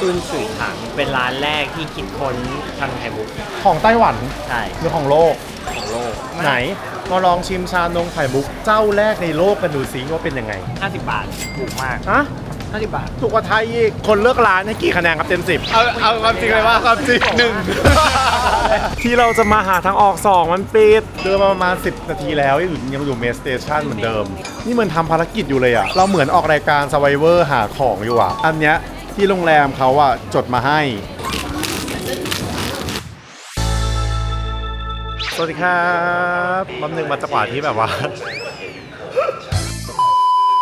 ซุนสุยถังเป็นร้านแรกที่คิดค้นชานมไข่มุกของไต้หวันใช่หรือของโลก ของโลกไหนมาลองชิมชานมไข่มุกเจ้าแรกในโลกกันดูซิว่าเป็นยังไง 50 บาทถูกมากฮะ50 บาท ถูกกว่าไทยอีก คนเลือกร้านให้กี่คะแนนครับเต็มสิบเอาเอาความจริงเลยว่าความจริงหนึ่งที่เราจะมาหาทางออกสองมันปิดเดินมาประมาณ 10 นาทีแล้วยังอยู่ยังอยู่เมสเตชันเหมือนเดิม นี่เหมือนทำภารกิจอยู่เลยอะเราเหมือนออกรายการ s u r v i v o r หาของอยู่อะอันเนี้ย ที่โรงแรมเขาอะจดมาให้ สวัสดีครับบัมหนึ่งมาจังหวะที่แบบว่า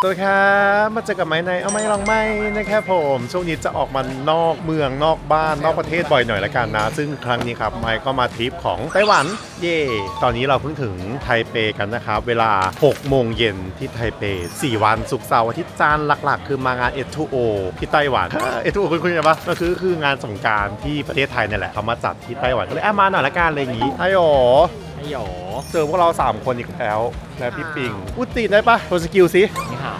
สวัสดีครับมาเจอกับไม้ในเอาไม้ลองไม้นะครับผมช่วงนี้จะออกมานอกเมืองนอกบ้านนอกประเทศบ่อยหน่อยละกันนะ ซึ่งครั้งนี้ครับไม้ก็มาทริปของไต้หวัน เย่ตอนนี้เราเพิ่งถึงไทเปกันนะครับ เวลา 6 โมงเย็นที่ไทเป 4 วันศุกร์เสาร์อาทิตย์จานทร์หลักๆ คือมางาน S2O ที่ไต้หวัน S2O คุณคุณยังปะก็คือคืองานสงการที่ประเทศไทยนี่แหละเขามาจัดที่ไต้หวันก็เลยอะมาหน่อยละกันอะไรอย่างงี้ไอ้โอ ไอ้หยอเจอพวกเรา 3 คนอีกแล้ว และพี่ปิงพูดตีนได้ปะโทรสกิลสินี่ค่ะ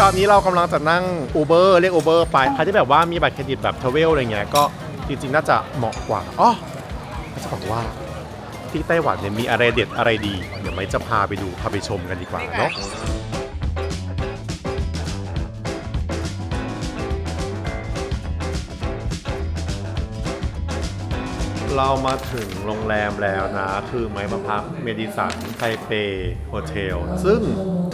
ตอนนี้เรากำลังจะนั่ง Uber เรียก Uber ไปใครที่แบบว่ามีบัตรเครดิตแบบทเวลอะไรเงี้ยก็จริงๆ น่าจะเหมาะกว่าอ๋อเขาจะบอกว่าที่ไต้หวันเนี่ยมีอะไรเด็ดอะไรดี เดี๋ยวไม่จะพาไปดูพาไปชมกันดีกว่าเนาะ เรามาถึงโรงแรมแล้วนะ คือไม้มาพักเมดิสันไทเปโฮเทล ซึ่ง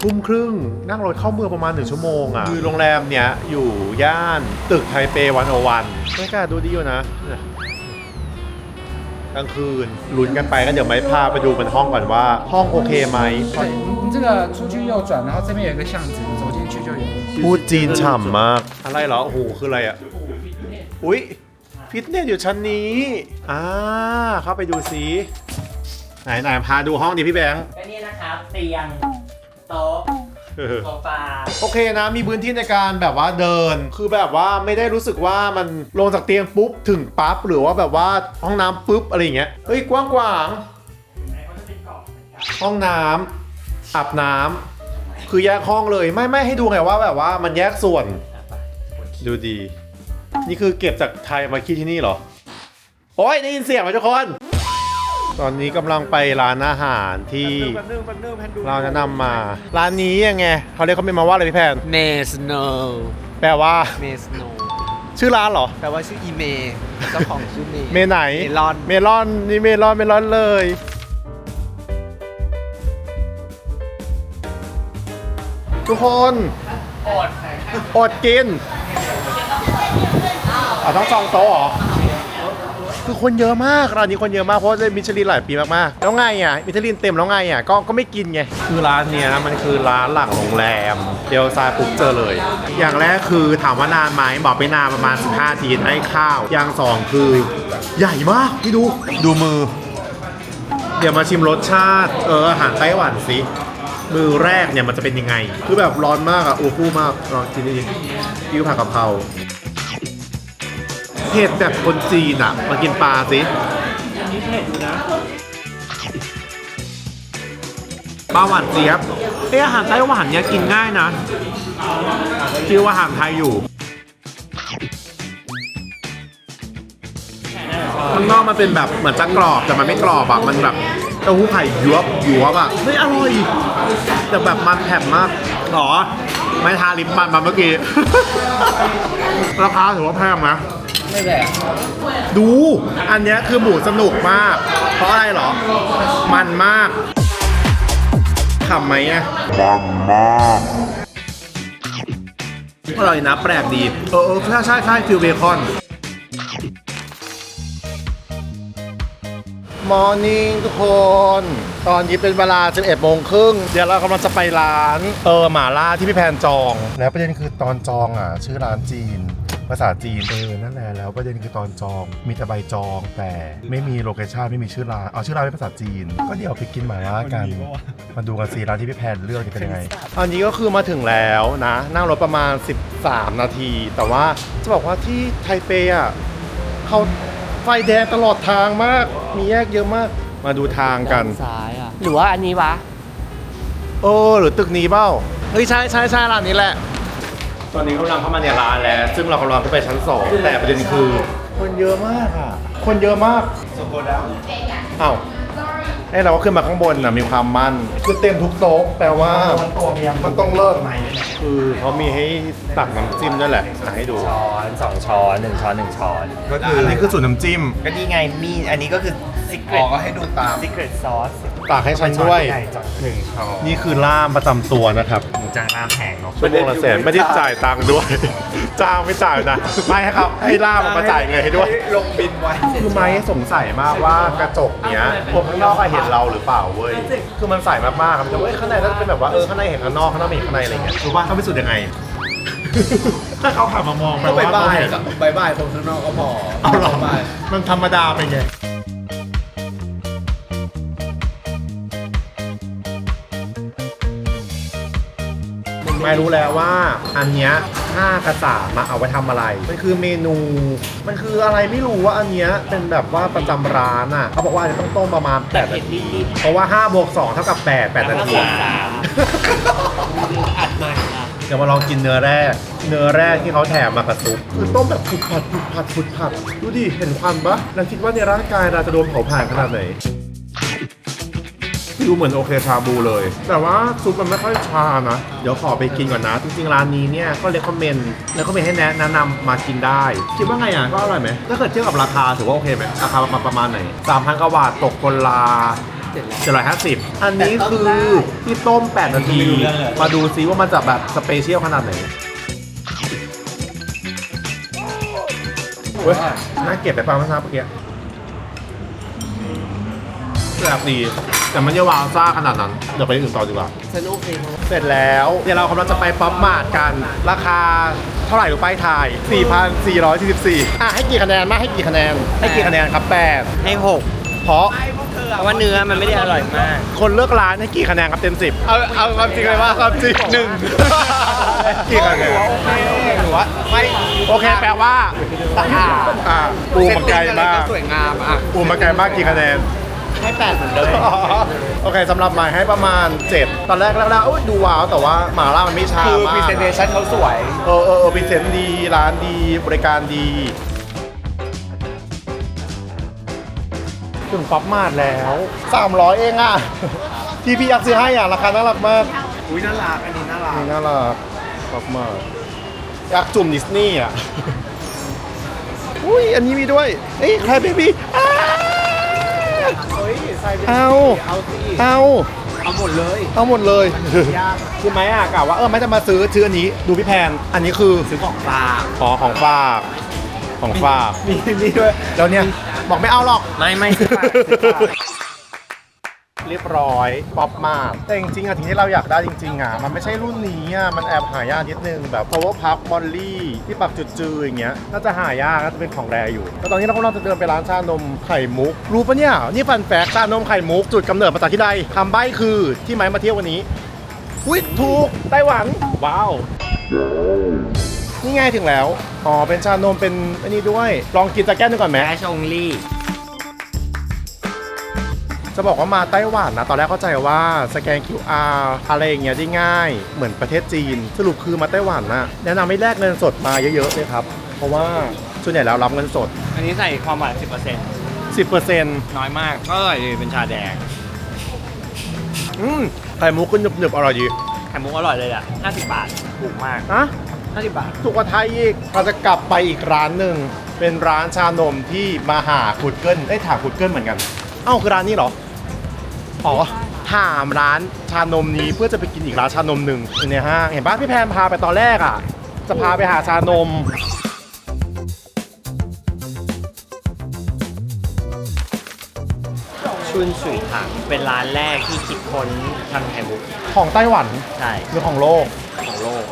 ทุ่มครึ่งนั่งรถเข้าเมืองประมาณหนึ่งชั่วโมงอ่ะ คือโรงแรมเนี้ยอยู่ย่านตึกไทเปวันโอวันบรรยากาศดูดีอยู่นะเนี่ยกลางคืนลุ้นกันไปก็เดี๋ยวไม้พาไปดูเป็นห้องก่อนว่า ห้องโอเคไหม 对，你这个出去右转，然后这边有一个巷子，走进去就有。 พูดจีนฉ่ำมาก อะไรเหรอ โอ้โห คืออะไรอ่ะ อุ๊ย ฟิตเนสอยู่ชั้นนี้ อ่า เข้าไปดูซิไหนไหนพาดูห้องดิพี่แบงค์ก็นี่นะครับเตียงโต๊ะเออ โซฟาโอเคนะ มีพื้นที่ในการแบบว่าเดิน คือแบบว่าไม่ได้รู้สึกว่ามันลงจากเตียงปุ๊บถึงปั๊บหรือว่าแบบว่าห้องน้ำปุ๊บอะไรอย่างเงี้ย เฮ้ยกว้างกวางห้องน้ำอาบน้ำคือแยกห้องเลย ไม่ไม่ให้ดูไงว่าแบบว่ามันแยกส่วนดูดี นี่คือเก็บจากไทยมาคิดที่นี่เหรอ โอ้ยได้ยินเสียงไหมทุกคน ตอนนี้กำลังไปร้านอาหารที่เราแนะนำมา ร้านนี้ยังไงเขาเรียกเขาเป็นมาว่าอะไรพี่แพน เมสโนแปลว่า เมสโนชื่อร้านเหรอ แปลว่าชื่ออีเมเจ้าของชื่อเมเมไหน เมลอน เมลอนนี่เมลอนเมลอนเลยทุกคน อด อดกิน อะต้องจองโต๊ะเหรอคือคนเยอะมากร้านนี้คนเยอะมากเพราะว่าได้มิชลินหลายปีมากๆแล้วไงอะมิชลินเต็มแล้วไงอะก็ก็ไม่กินไงคือร้านเนี้ยมันคือร้านหลังโรงแรมเดี๋ยวซ้ายปุ๊บเจอเลย อย่างแรกคือถามว่านานไหมบอกไม่นานประมาณ 15ทีให้ข้าว อย่างสองคือ ใหญ่มากพี่ดูดูมือ เดี๋ยวมาชิมรสชาติเอออาหารไต้หวันสิมือแรกเนี่ยมันจะเป็นยังไง คือแบบร้อนมากอะโอ้คู่มากลองกินดิกิ้วผักกะเพรา เผ็ดแบบคนจีนอะมากินปลาสินี่เผ็ดอยู่นะปลาหวานเจี๊ยบเอออาหารไต้หวันเนี่ยกินง่ายนะฟิวอาหารไทยอยู่ข้างนอกมันเป็นแบบเหมือนจะกรอบแต่มันไม่กรอบอะมันแบบเต้าหู้ไข่ยวบยวบอะเฮ้ยอร่อยแต่แบบมันแผ่นมากหรอไม่ทาลิปมันมาเมื่อกี้ ราคาถือว่าแพงนะ ไม่แหดู อันนี้คือหมูสนุกมาก เพราะอะไรเหรอ มันมากขำไหมอะมันมากอร่อยนะแปลกดีเออใช่ใช่ใช่ฟิวเบคอน มอร์นิ่งทุกคน ตอนนี้เป็นเวลา 11โมงครึ่ง เดี๋ยวเรากำลังจะไปร้าน เออหม่าล่าที่พี่แพนจอง แล้วประเด็นคือตอนจองอะ ชื่อร้านจีนาษาจีนเออนั่นแหละแล้วประเด็นคือตอนจองมีแต่ใบจอง แต่ไม่มีโลเคชั่นไม่มีชื่อร้านเอาชื่อร้านเป็นภาษาจีน ก็เดี๋ยวไปกินหมาล่ากันมาดูกันสิร้านที่พี่แพนเลือกนี่เป็นยังไงอันนี้ก็คือมาถึงแล้วนะ นั่งรถประมาณ 13 นาที แต่ว่าจะบอกว่าที่ไทเปอะเขาไฟแดงตลอดทางมาก มีแยกเยอะมาก มาดูทางกันซ้ายอะหรือว่าอันนี้วะเออหรือตึกนี้เปล่าเฮ้ยใช่ใช่ใช่ร้านนี้แหละ ตอนนี้กำลังเข้ามาในร้านแล้ว ซึ่งเรากำลังขึ้นไปชั้นสองแต่ประเด็นคือ คนเยอะมากอะ คนเยอะมากสมบูรณ์แล้วอ้าวให้เราก็ขึ้นมาข้างบนนะมีความมั่น คือเต็มทุกโต๊ะแปลว่ามันต้องเลิศคือเขามีให้ตักน้ำจิ้มด้วยแหละอะให้ดูช้อนสองช้อนหนึ่งช้อนหนึ่งช้อน ก็คืออันนี้คือสูตรน้ำจิ้ม ก็นี่ไงมีอันนี้ก็คือ secret อ๋อก็ให้ดูตาม secret sauce ตักให้ฉันด้วยใหญ่จังหนึ่งช้อนนี่คือล่ามประจำตัวนะครับหมูจางน้ำแข็งเนาะชั่วโมงละแสนไม่ได้จ่ายตังค์ด้วย จ้างไม่จ่ายนะไม่ให้เขาให้ล่ามมาจ่ายเงินให้ด้วย ลงบินไว้คือไม้สงสัยมากว่ากระจกเนี้ยคนข้างนอกอะเห็นเราหรือเปล่าเว้ยคือมันใสมากๆครับแต่ว่าเอ้ยข้างในน่าจะเป็นแบบว่าเออข้างในเห็นข้างนอกข้างนอกไม่เห็นข้างในอะไรเงี้ยรู้ว่าเขาพิสูจน์ยังไงถ้าเขาขับมามองแปลก็บาว่ายบายเขเห็นบายบายคนข้างนอกก็พอเอาหรอบ๊ายบายมันธรรมดาไปไง ไม่รู้แล้วว่าอันเนี้ยห้ากระสามาเอาไว้ทำอะไร มันคือเมนู มันคืออะไรไม่รู้ว่าอันเนี้ยเป็นแบบว่าประจำร้านอะเขาบอกว่าอันนี้ต้องต้มประมาณแต่8เผ็นาดทีนิดเพราะว่า5บวก2เท่ากับ8 8นาทีสามอัดมาอะ เดี๋ยวมาลองกินเนื้อแรก เนื้อแรกที่เขาแถมมากับซุปคือต้มแบบผุดผัดผุดผัดผุดผัด ดูดิ เห็นควันปะแล้วคิดว่าในร่างกายเราจะโดนเผาผลาญขนาดไหน ดูเหมือนโอเคชาบูเลย แต่ว่าซุปมันไม่ค่อยชานะ เดี๋ยวขอไปกินก่อนนะ จริงๆ ร้านนี้เนี่ยก็เลคคอมเมนต์แล้วก็มีให้แนะแนะนำมากินได้ คิดว่าไงอะก็อร่อยไหมถ้าเกิดเทียบกับราคาถือว่าโอเคไหมราคาประมาณประมาณไหนสามพันกว่าบาทตกคนละเจ็ดร้อยห้าสิบอันนี้คือที่ต้ม 8 นาที มาดูซิว่ามันจะแบบสเปเชียลขนาดไหนเว้ยน่าเก็บไปฟังเมื่อเช้าเมื่อกี้ แซ่บดี แต่มันจะวาวซ่าขนาดนั้น เดี๋ยวไปอื่นต่อดีกว่าฉันโอเคมากเสร็จแล้ว เดี๋ยวเรากำลังจะไปป๊อปมาร์ทกัน ราคาเท่าไหร่รู้ป้ายทาย 4,444อะให้กี่คะแนนมากให้กี่คะแนน ให้กี่คะแนนครับให้หก8เพราะเพราะว่าเนื้อมันไม่ได้อร่อยมาก คนเลือกร้านให้กี่คะแนนครับเต็ม10เอาเอาความจริงเลยว่าความจริงหนึ่งกี่คะแนนหรือว่าไม่โอเคแปลว่าอ่าปูมาไกลมากสวยงามอะปูมาไกลมากกี่คะแนน ให้แปดเหมือนเดิมโอเคสำหรับหมายให้ประมาณ 7 ตอนแรกแรกๆอุ๊ยดูว้าว แต่ว่าหมาล่ามันไม่ชาคือมากพรีเซนเทชันเขาสวย เออเออเออพรีเซนต์ดี ร้านดีบริการดี ถึงป๊อปมาดแล้ว 300 เองอะ ที่พี่อยากซื้อให้อะ ราคาน่ารักมากอุ้ยน่ารักอันนี้น่ารัก นี่น่ารักป๊อปมาดอยากจุ่มดิสนีย์อะ อุ้ยอันนี้มีด้วย เอ้ยใครเบบี้อ้า เฮ้ยใส่ไปเอาเอาสิเอาเอาหมดเลยเอาหมดเลยยากคือไหมอะกะว่าเออไม่จะมาซื้อซื้ออันนี้ดูพี่แพนอันนี้คือซื้อของฝากขอของฝากของฝากมีนี่ด้วยแล้วเนี่ยบอกไม่เอาหรอกไม่ไม่ซื้อฝากซื้อฝาก เรียบร้อยป๊อปมาก แต่จริงๆอะที่เราอยากได้จริงๆอะมันไม่ใช่รุ่นนี้อะมันแอบหายากนิดนึงแบบ power puff molly ที่ปักจุดจืออย่างเงี้ยน่าจะหายากน่าจะเป็นของแรอยู่แล้วตอนนี้เรากำลังจะเดินไปร้านชานมไข่มุก รู้ปะเนี่ยนี่ฟันแฟกชานมไข่มุกจุดกำเนิดมาจากที่ใดคำใบ้คือที่ไม้มาเที่ยววันนี้อุ้ยถูกไต้หวันว้าวนี่ไงถึงแล้ว อ๋อ เป็นชานมเป็นอันนี้ด้วย ลองกินสักแก้วหนึงก่อนไหมแมชองลี่ จะบอกว่ามาไต้หวันนะตอนแรกเข้าใจว่าสแกน QR อะไรอย่างเงี้ยได้ง่าย เหมือนประเทศจีน สรุปคือมาไต้หวันนะแนะนำให้แลกเงินสดมาเยอะๆเลยครับ เพราะว่าส่วนใหญ่แล้วรับเงินสด อันนี้ใส่ความหวาน 10% 10%น้อยมาก ก็อร่อยดีเป็นชาแดง อืมไข่มุกก็หนึบๆอร่อยดีไข่มุกอร่อยเลยอะ 50 บาท ถูกมากนะ50 บาทถูกกว่าไทยอีกเราจะกลับไปอีกร้านหนึ่ง เป็นร้านชานมที่มาหาขุดเกิลได้ถามขุดเกิลเหมือนกัน เอ้าคือร้านนี้เหรอ อ๋อถามร้านชานมนี้เพื่อจะไปกินอีกร้านชานมหนึ่งในห้างเห็นปะพี่แพนพาไปตอนแรกอะ จะพาไปหาชานม ชุนสุยถังเป็นร้านแรกที่คิดค้นชานมไข่มุกของไต้หวันใช่หรือของโลกของโลก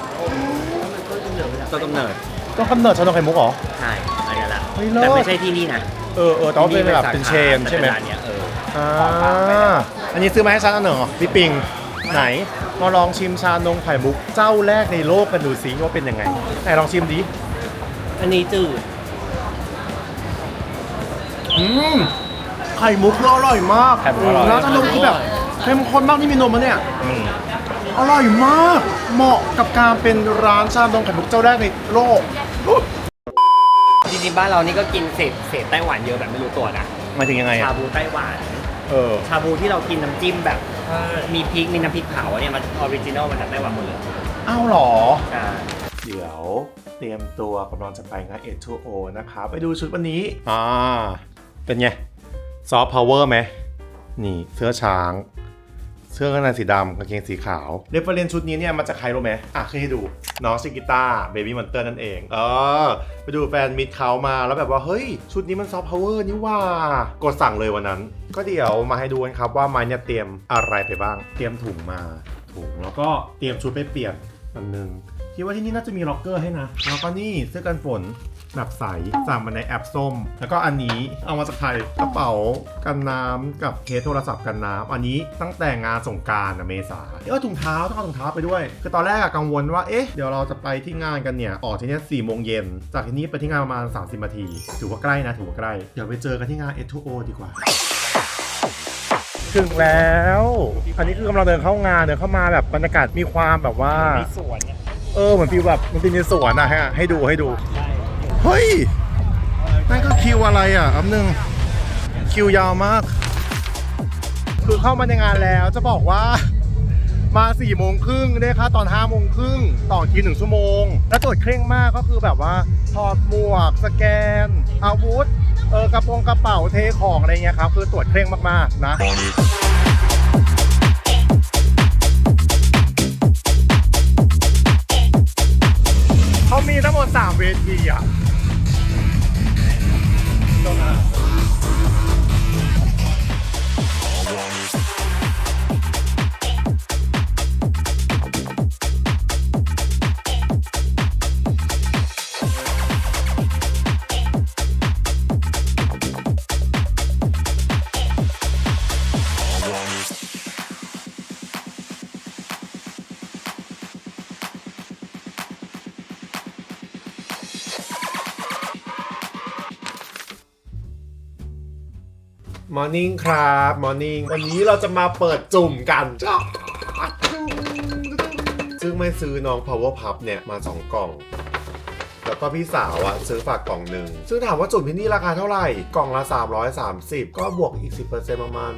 ต้นกำเนิดต้องกำเนิดชานมไข่มุกเหรอ ใช่อันนี้แหละเฮ้ยเลิศ แต่ไม่ใช่ที่นี่นะเออเออแต่ว่าเป็นแบบเป็นเชนใช่ไหมแต่ป็ร้านเนี้ยเออ อ่า อันนี้ซื้อมาให้ฉันอันหนึ่งเหรอพี่ปิงไหนมาลองชิมชานมไข่มุกเจ้าแรกในโลกกันดูซิว่าเป็นยังไงไหนลองชิมดิอันนี้จืดอืมไข่มุกก็อร่อยมากไข่มุกอร่อย แล้วชานมคือแบบเข้มข้นมากนี่มีนมมะเนี่ย อืม อร่อยมาก เหมาะกับการเป็นร้านชานมไข่มุกเจ้าแรกในโลก จริงๆบ้านเรานี่ก็กินเศษเศษไต้หวันเยอะแบบไม่รู้ตัวนะหมายถึงยังไงชาอะบูไต้หวัน เออ ชาบูที่เรากินน้ำจิ้มแบบถ้ามีพริกมีน้ำพริกเผาเนี่ยมันออริจินอลมาจากไต้หวันหมดเลยอ้าวเหรอ ใช่เดี๋ยวเตรียมตัวกำลังจะไปงาน A2O นะครับไปดูชุดวันนี้ อ่า เป็นไง ซอฟต์พาวเวอร์ไหม นี่เสื้อช้าง เสื้อกันในสีดำกางเกงสีขาวเรฟเฟรนชุดนี้เนี่ยมาจากใครรู้ไหมอะขึ้นให้ดูน้องชิกิต้าเบบี้มอนเตอร์นั่นเอง เออ ไปดูแฟนมิดเขามาแล้วแบบว่า เฮ้ย ชุดนี้มันซอฟต์พาวเวอร์นี่ว่า กดสั่งเลยวันนั้น ก็เดี๋ยวมาให้ดูกันครับว่าไม้เนี่ยเตรียมอะไรไปบ้าง เตรียมถุงมาถุงแล้วก็เตรียมชุดไปเปลี่ยนอันหนึงคิดว่าที่นี่น่าจะมีล็อกเกอร์ให้นะแล้วก็นี่เสื้อกันฝน แบบใสสั่งมาในแอปส้ม แล้วก็อันนี้เอามาจากไทยกระเป๋ากันน้ำกับเคสโทรศัพท์กันน้ำอันนี้ตั้งแต่งานสงกรารนะเมษาเออถุงเท้าต้องเอาถุงเท้าไปด้วย คือตอนแรกอะกังวลว่าเอ๊ะเดี๋ยวเราจะไปที่งานกันเนี่ยออกที่นี่สี่โมงเย็นจากที่นี่ไปที่งานประมาณ 30นาทีถือว่าใกล้นะถือว่าใกล้เดี๋ยวไปเจอกันที่งาน S2O ดีกว่าถึงแล้ว อันนี้คือกำลังเดินเข้างานเดินเข้ามาแบบบรรยากาศมีความแบบว่า มีสวนเนี่ยเออเหมือนฟีลแบบมันเป็นในสวนอะฮะให้ดูให้ดูใช่ เฮ้ย นั่นก็คิวอะไรอะอันหนึ่งคิวยาวมาก คือเข้ามาในงานแล้วจะบอกว่ามา4ี่โมงครึ่งได้ค่าตอน5้าโมงครึ่งต่อคิวหนึ่งชั่วโมง แล้วตรวจเคร่งมากก็คือแบบว่าถอดหมวก สแกน อาวุธ เออกระโปรงกระเป๋าเทของอะไรเงี้ยครับ คือตรวจเคร่งมากๆนะเขามีทั้งหมด 3 เวทีอะ อร์นิ่งครับมอร์นิ่งวันนี้เราจะมาเปิดจุ่มกันซึ่งไม่ซื้อน้อง power pup เนี่ย มา 2 กล่อง แล้วก็พี่สาวอะซื้อฝากกล่องหนึ่ง ซึ่งถามว่าจุ่มที่นี่ราคาเท่าไหร่ กล่องละ 330 ก็บวกอีก 10%ประมาณ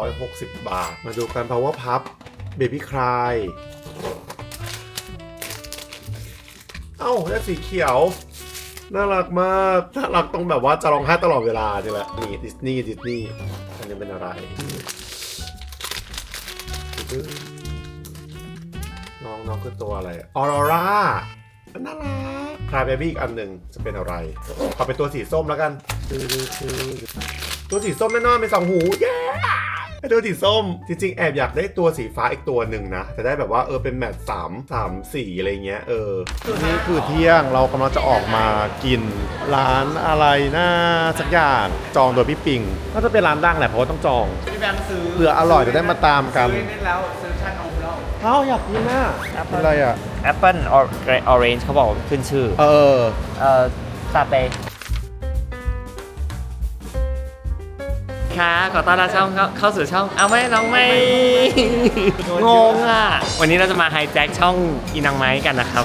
360 บาท มาดูกัน power pup baby cry เอ้าได้สีเขียว น่ารักมากน่ารักตรงแบบว่าจะร้องไห้ตลอดเวลานี่แหละนี่ดิสนีย์ดิสนีย์อันนี้เป็นอะไรน้องน้องคือตัวอะไรออรราน่ารักคลายเบบี้อีกอันหนึ่งจะเป็นอะไรขอเป็นตัวสีส้มแล้วกัน ตัวสีส้มแน่นอนเป็นสองหู เย้ ไอ้ตัวสีส้ม จริงๆ แอบอยากได้ตัวสีฟ้าอีกตัวหนึ่งนะ จะได้แบบว่าเออเป็นแมทสามสามสีอะไรเงี้ยเออ นี่คือเที่ยงเรากำลังจะออกมากินร้านอะไรนะสักอย่างจองโดยพี่ปิงน่าจะเป็นร้านดังแหละเพราะว่าต้องจองพี่แบงค์ซื้อเผื่ออร่อยจะได้มาตามกัน ซื้อนี่แล้วซื้อชานมแล้วเอ้าอยากกินน่ะกินอะไรอะแอปเปิลออเรนจ์เขาบอกว่าขึ้นชื่อ เออ เอ่อซาเต้ ค่ะขอต้อนรับช่องเข้าเข้าสู่ช่องเอาไม่น้องไม่ งงอะ วันนี้เราจะมาไฮแจ็คช่องอีนังไม้กันนะครับ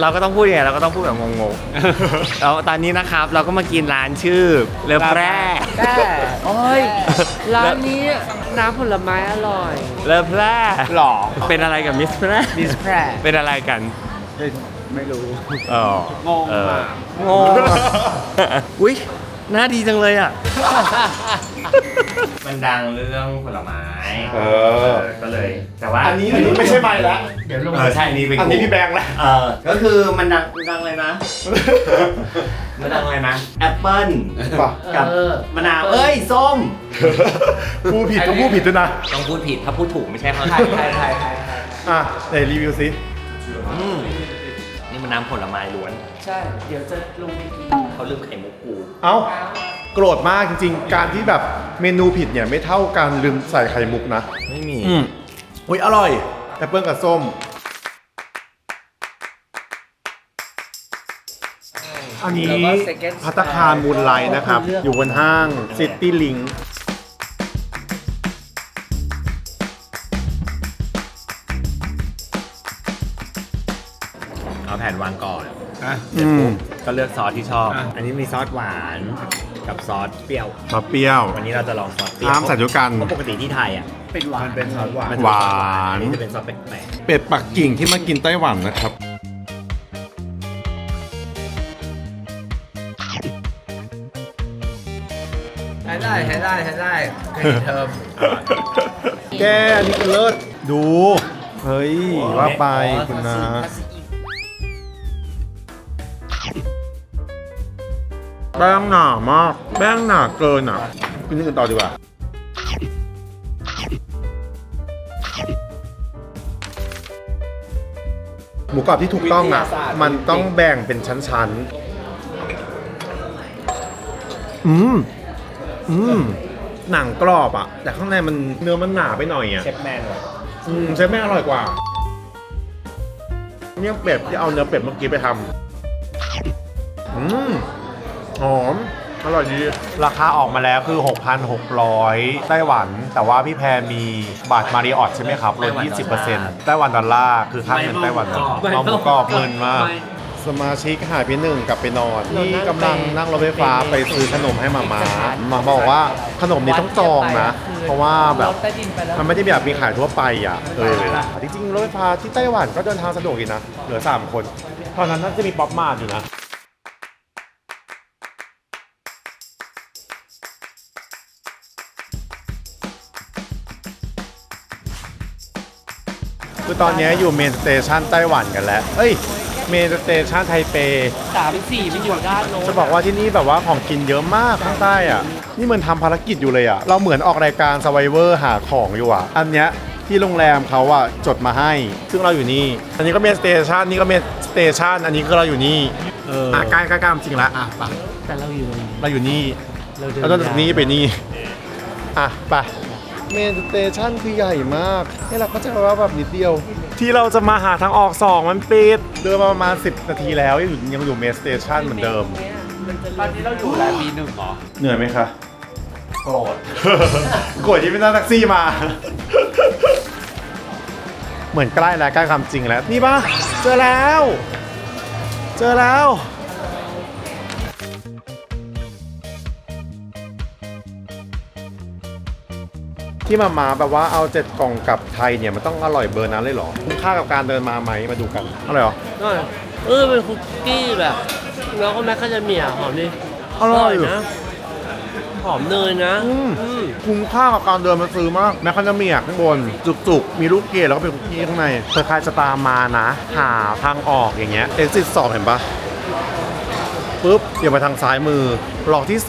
เราก็ต้องพูดยังไงเราก็ต้องพูดแบบงงๆแล้วตอนนี้นะครับเราก็มากินร้านชื่อเลอแปร่ แต่โอ้ยร้านนี้น้ำผลไม้อร่อยเลอแปร่หรอเป็นอะไรกับมิสแปร่มิสแพรเป็นอะไรกัน ไม่รู้อ๋องงเออมาก งง อุ้ย หน้าดีจังเลยอะ มันดังเรื่องผลไม้เออ ก็เลย แต่ว่าอันนี้อันนี้ไม่ใช่ใบแล้วเดี๋ยวลงเออใช่อันนี้เป็นอันนี้พี่แบงค์แล้วเออก็คือมันดังมันดังเลยนะ มันดังเลยนะแอปเปิ้ลป่ะ กับเออ มะนาวเอ้ยส้มพูดผิดก็พูดผิดด้วยนะ ต้องพูดผิดถ้าพูดถูกไม่ใช่เขาไทยไทยไทยไทยอะไหนรีวิวสิ อืมนี่ มันน้ำผลไม้ล้วน ใช่ เดี๋ยวจะลงไปกินเขาลืมไข่มุกกูเอ้า โกรธมากจริงๆ การที่แบบเมนูผิดเนี่ยไม่เท่าการลืมใส่ไข่มุกนะ ไม่มี อืมอุ้ยอร่อยแอปเปิ้ลกับส้ม อันนี้แล้วก็ second พัตตาคารมูลไลท์นะครับ อยู่บนห้างซิตี้ลิง ผ่นวางก่อนอะอืมก็เลือกซอสที่ชอบ อะ อันนี้มีซอสหวานกับซอสเปรี้ยวชอบเปรี้ยว วันนี้เราจะลองซอสเปรี้ยวห้ามใส่ด้วยกัน เพราะปกติที่ไทยอะเป็นหวาน มันเป็นซอสหวานมันจะเป็นซอสหวานหวาน อันนี้จะเป็นซอสแปลกเป็ดปักกิ่งที่มากินไต้หวันนะครับ ใช้ได้ใช้ได้ใช้ได้เครดิตเทอมแกอันนี้คือเลิศดู เฮ้ย ว่าไปคุณนะ แป้งหนามาก แป้งหนาเกินอะกินนี่กันต่อดีกว่าหมูกรอบที่ถูกต้องอะ มันต้องแบ่งเป็นชั้นๆ อืม อืม หนังกรอบอะ แต่ข้างในมันเนื้อมันหนาไปหน่อยอะๆเชฟแมนเลยอืมใช้แม่งอร่อยกว่า เนี่ยเป็ดที่เอาเนื้อเป็ดเมื่อกี้ไปทำอืม หอมอร่อยดีราคาออกมาแล้วคือ 6,600 ไต้หวัน แต่ว่าพี่แพรมีบัตรมาริออตใช่ไหมครับลด20%ไต้หวันดอลลาร์คือค่าเงินไต้หวันน้องหมูกรอบเงินมากสมาชิกหายไปหนึ่งกลับไปนอนนี่กำลังนั่งรถไฟฟ้าไปซื้อขนมให้มามามาบอกว่าขนมนี้ต้องจองนะ เพราะว่าแบบใต้ดินไปแล้วมันไม่ได้แบบมีขายทั่วไปอะเออจริงๆรถไฟฟ้าที่ไต้หวันก็เดินทางสะดวกดีนะเหลือ 3 คนตอนนั้นน่าจะมีป๊อปมาร์ทอยู่นะ ตอนนี้อยู่เมนสเตชันไต้หวันกันแล้ว เอ้ย เมนสเตชันไทเป สามสี่มันอยู่ด้านโน้นจะบอกว่าที่นี่แบบว่าของกินเยอะมากข้างใต้อะ นี่เหมือนทำภารกิจอยู่เลยอะ เราเหมือนออกรายการ s u r v i v o r หาของอยู่อะ อันเนี้ยที่โรงแรมเขาอะจดมาให้ ซึ่งเราอยู่นี่ อันนี้ก็เมนสเตชันนี่ก็เมนสเตชันอันนี้คือเราอยู่นี่เอออะใกล้ใกล้ๆจริงละอะไปแต่เราอยู่ตรงนี้เราอยู่นี่ เราเดินแล้วก็จากนี้ไปนี่ อะไป เมนสเตชันคือใหญ่มากนี่เราก็จะว่าแบบนิดเดียว ที่เราจะมาหาทางออกสองมันปิด เดินมาประมาณ 10 นาทีแล้ว ยังอยู่ยังอยู่เมนสเตชันเหมือนเดิม ตอนนี้เราอยู่แลนด์บีหนึ่งเหรอ เหนื่อยไหมคะ โกรธ โกรธที่ไม่นั่งแท็กซี่มา เหมือนใกล้แล้วใกล้ความจริงแล้ว นี่ปะเจอแล้ว เจอแล้ว ที่มามาแบบว่าเอาเจ็ดกล่องกลับไทยเนี่ยมันต้องอร่อยเบอร์นั้นเลยเหรอคุ้มค่ากับการเดินมาไหมมาดูกันอร่อยเหรอเออเป็นคุกกี้แบบแล้วก็แมคคาเดเมียหอมดิอร่อยนะหอมเนยนะอืมอืมคุ้มค่ากับการเดินมาซื้อมากแมคคาเดเมียข้างบน จุกๆ มีลูกเกดแล้วก็เป็นคุกกี้ข้างในเผื่อใครจะตามมานะ หาทางออกอย่างเงี้ยเอ็กซิสสองเห็นปะปุ๊บเดี๋ยวไปทางซ้ายมือหลอกที่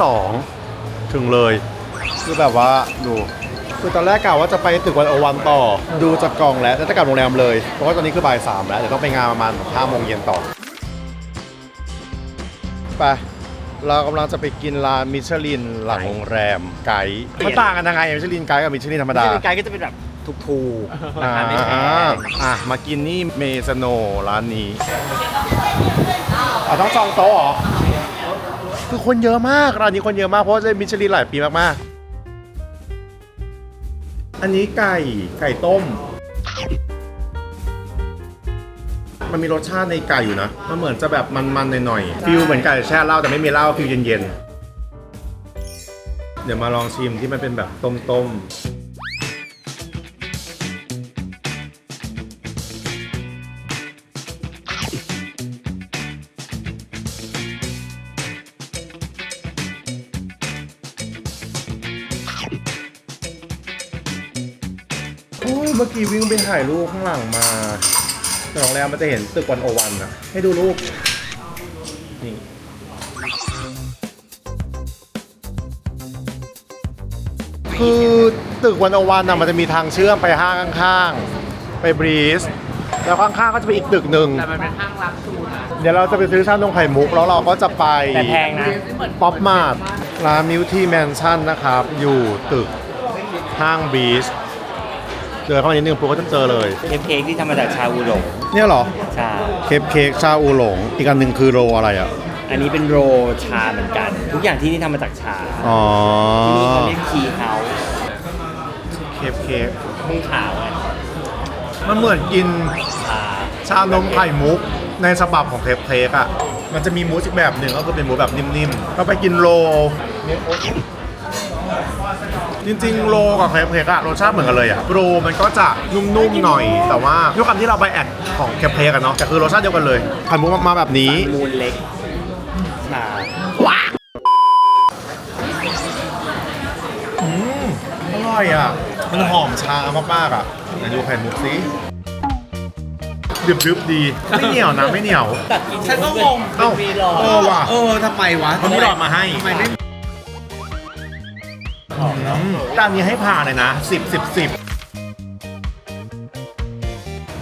2ถึงเลย คือแบบว่าดู คือตอนแรกกะว่าจะไปตึกวันโอวันต่อ ดูจากกล่องแล้วแต่จะกลับโรงแรมเลย เพราะว่าตอนนี้คือบ่ายสามแล้ว เดี๋ยวต้องไปงานประมาณห้าโมงเย็นต่อ ไป เรากำลังจะไปกินร้านมิชลินหลังโรงแรมไกด์มันต่างกันยังไงมิชลินไกด์กับมิชลินธรรมดา ไกด์ก็จะเป็นแบบถูกๆราอ่าคาไม่แพงอะ มากินนี่เมสโนร้านนี้อะต้องจองโต๊ะเหรอ คือคนเยอะมาก ร้านนี้คนเยอะมาก เพราะว่าได้มิชลินหลายปีมากๆ อันนี้ไก่ไก่ต้ม มันมีรสชาติในไก่อยู่นะ มันเหมือนจะแบบมันๆหน่อยๆฟิลเหมือนไก่แช่เหล้าแต่ไม่มีเหล้าฟิลเย็นๆ เดี๋ยวมาลองชิมที่มันเป็นแบบต้มๆ ถ่ายรูปข้างหลังมาแต่โรงแรมมันจะเห็นตึกวันโอวันอะให้ดูรูป นี่คือตึกวันโอวันอะมันจะมีทางเชื่อมไปห้างข้างๆ ไปบรีส แล้วข้างๆก็จะเป็นอีกตึกหนึ่ง แต่มันเป็นห้างรักซูนะเดี๋ยวเราจะไปซื้อชานมไข่มุก แล้วเราก็จะไปแต่แพงนะ ป๊อปมาร์ทร้านมิวทีแมนชั่นนะครับ อยู่ตึกห้างบีช เดินเข้ามานิดนึงปุ๊บก็จะเจอเลย เค้กเค้กที่ทำมาจากชาอูหลงเนี่ยเหรอ ใช่เคปเค้กชาอูหลง อีกอันหนึ่งคือโรอะไรอะ อันนี้เป็นโรชาเหมือนกัน ทุกอย่างที่นี่ทำมาจากชาอ๋อ ที่นี่เขาเรียกคีเฮาส์เคปเค้กมุ่งขาวไงมันเหมือนกินชาชานมไข่มุกในฉบับของเครปเค้กอะ มันจะมีมูสอีกแบบหนึ่งก็คือเป็นมูสแบบนิ่มๆเราไปกินโรล จริงๆโรลกับเครปเค้กอะรสชาติเหมือนกันเลยอะโรลมันก็จะนุ่มๆหน่อย แต่ว่าด้วยความที่เราไปแอดของเครปเค้กอะเนาะแต่คือรสชาติเดียวกันเลยไข่มุกมาแบบนี้มูลเล็กชาอืมอร่อยอะ มันหอมชามากๆอะไหนดูไข่มุกสิดึบๆดี ไม่เหนียวนะ ไม่เหนียว ฉันก็งงเอ้าเออว่ะ เออทำไมวะเขามีหลอดมาให้ ทำไมไม่ อืมจานนี้ให้ผ่านเลยนะสิบสิบสิบ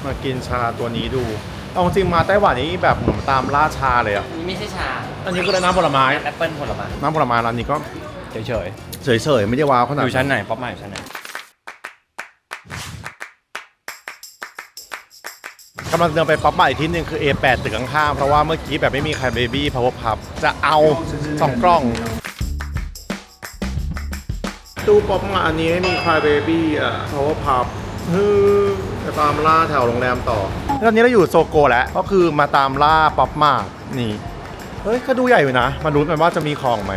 มากินชาตัวนี้ดู เอาจริงมาไต้หวันนี้แบบเหมือนตามล่าชาเลยอะนี่ไม่ใช่ชาอันนี้ก็เลยน้ำผลไม้ แอปเปิ้ลผลไม้น้ำผลไม้ร้านนี้ก็เฉยเฉยๆ ไม่ได้ว้าวขๆนาดอยู่ชั้นไหนป๊อปมาอยู่ชั้นไหนกำลังเดินไปป๊อปมาอีกที่หนึงคือ A8 ตึกข้างๆเพราะว่าเมื่อกี้แบบไม่มีใครเบบี้พาวเวอร์พับจะเอาสองกล้อง ตู้ป๊อปมาอันนี้ไม่มีใครเบบี้อะพาวเวอร์พับฮึจะตามล่าแถวโรงแรมต่อ ตอนนี้เราอยู่โซโกแล้ว ก็คือมาตามล่าป๊อปมานี่ เฮ้ย ก็ดูใหญ่อยู่นะ มาลุ้นกันว่าจะมีของไหม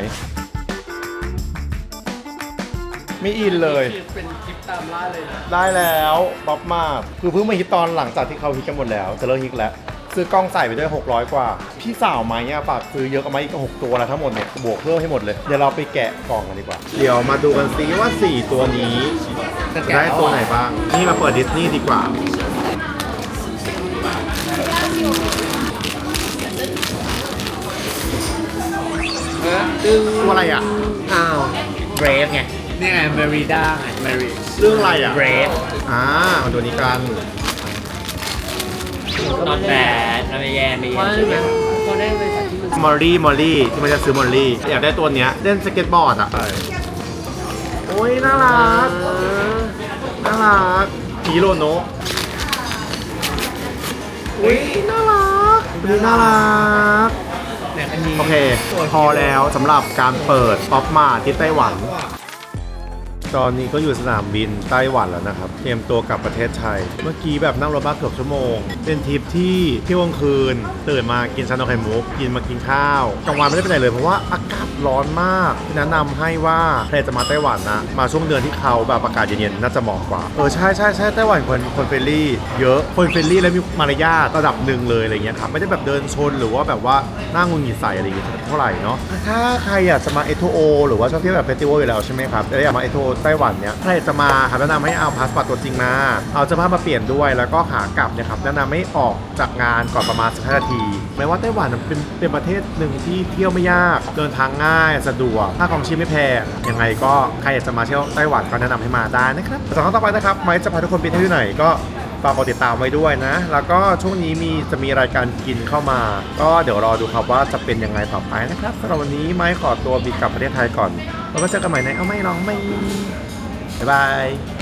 ไม่อินเลย เป็นคลิปตามล่าเลยนะ ได้แล้วป๊อปมาคือเพิ่งมาฮิตตอนหลังจากที่เขาฮิตกันหมดแล้ว จะเลิกฮิตแล้ว ซื้อกล้องใส่ไปด้วย600 กว่า พี่สาวมาเนี่ยฝากซื้อเยอะกว่ามาอีกหกตัวแล้วทั้งหมดเนี่ยบวกเพิ่มให้หมดเลย เดี๋ยวเราไปแกะกล่องกันดีกว่า เดี๋ยวมาดูกันซิว่า 4 ตัวนี้จะได้ตัวไหนบ้าง นี่มาเปิดดิสนีย์ดีกว่าดึงตัวอะไรอะ อ้าวเบรฟไง นี่ไงเมริด้าไงเมริเรื่องอะไรอะ เบรฟอ่ามาดูนี้กัน นอนแบดนอนไม่แย่ไม่แย่ว่าไหมเขาได้ไปจากที่มันมอลลี่มอลลี่ที่มันจะซื้อมอลลี่อยากได้ตัวเนี้ยเล่นสเก็ตบอร์ดอะโอ้ยน่ารักน่ารักฮิโรโนะอุ้ยน่ารักอุ้ยน่ารักโอเค พอแล้วสำหรับการเปิดป๊อปมาที่ไต้หวัน ตอนนี้ก็อยู่สนามบินไต้หวันแล้วนะครับ เตรียมตัวกลับประเทศไทย เมื่อกี้แบบนั่งรถบัสเกือบชั่วโมง เป็นทริปที่เที่ยวกลางคืน ตื่นมากินชานมไข่มุก กินมากินข้าว กลางวันไม่ได้ไปไหนเลยเพราะว่าอากาศร้อนมาก แนะนำให้ว่าใครจะมาไต้หวันนะ มาช่วงเดือนที่เขาแบบอากาศเย็นๆ น่าจะเหมาะกว่า เออใช่ใช่ใช่ไต้หวันคนคนเฟรนลี่เยอะ คนเฟรนลี่และมีมารยาทระดับหนึ่งเลยอะไรเงี้ยครับ ไม่ได้แบบเดินชนหรือว่าแบบว่าน้างุนหงิดใส่อะไรอย่างเงี้ยเท่าไหร่เนาะ ถ้าใครอยากจะมาเอทโอหรือว่าชอบเที่ยวแบบเฟสติวัลอยู่แล้วใช่ไหมครับแล้วอยากมาเอทโอไต้หวันเนี่ยใครจะมาครับแนะนำให้เอาพาสปอร์ตตัวจริงมา เอาเสื้อผ้ามาเปลี่ยนด้วยแล้วก็ขากลับเนะครับแนะนำให้ออกจากงานก่อนประมาณ 15 นาทีแม้ว่าไต้หวันเป็นเป็นประเทศหนึ่งที่เที่ยวไม่ยาก เดินทางง่ายสะดวกค่าของชีพไม่แพงยังไงก็ใครอยากจะมาเที่ยวไต้หวันก็แนะนำให้มาได้นะครับสำหรับต่อไปนะครับไม้จะพาทุกคนไปเที่ยวที่ไหนก็ ฝากกดติดตามไว้ด้วยนะ แล้วก็ช่วงนี้มีจะมีรายการกินเข้ามา ก็เดี๋ยวรอดูครับว่าจะเป็นยังไงต่อไปนะครับสำหรับวันนี้ไม้ขอตัวบินกลับประเทศไทยก่อน แล้วก็เจอกันใหม่ในเอาไม่ลองไม่บ๊ายบาย